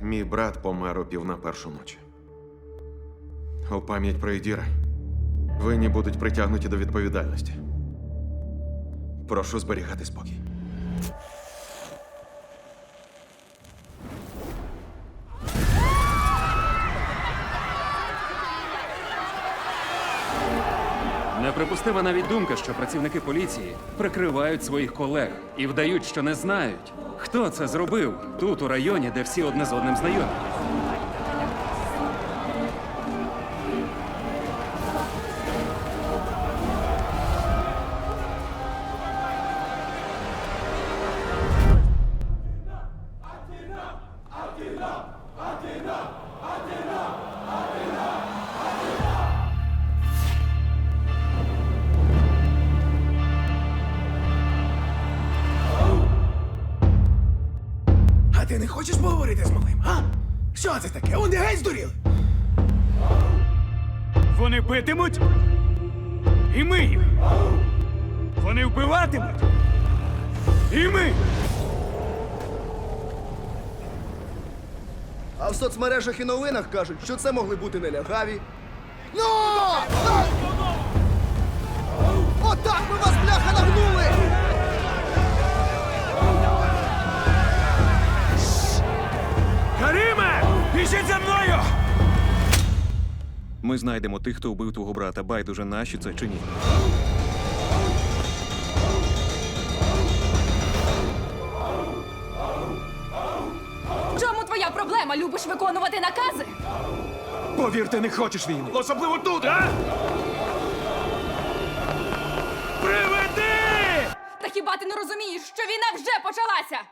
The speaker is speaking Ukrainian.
Мій брат помер у пів на першу ночі. У пам'ять про Ідіра винні будуть притягнуті до відповідальності. Прошу зберігати спокій. Неприпустима навіть думка, що працівники поліції прикривають своїх колег і вдають, що не знають, хто це зробив тут, у районі, де всі одне з одним знайомі. А ти не хочеш поговорити з малим, а? Що це таке? Вони геть здуріли. Вони битимуть, і ми їх. Вони вбиватимуть, і ми. А в соцмережах і новинах кажуть, що це могли бути нелягаві. Ну! Біжіть за мною! Ми знайдемо тих, хто вбив твого брата. Байдуже наші це чи ні. Чому твоя проблема? Любиш виконувати накази? Повір, ти не хочеш війни. Особливо тут, а? Приведи! Та хіба ти не розумієш, що війна вже почалася?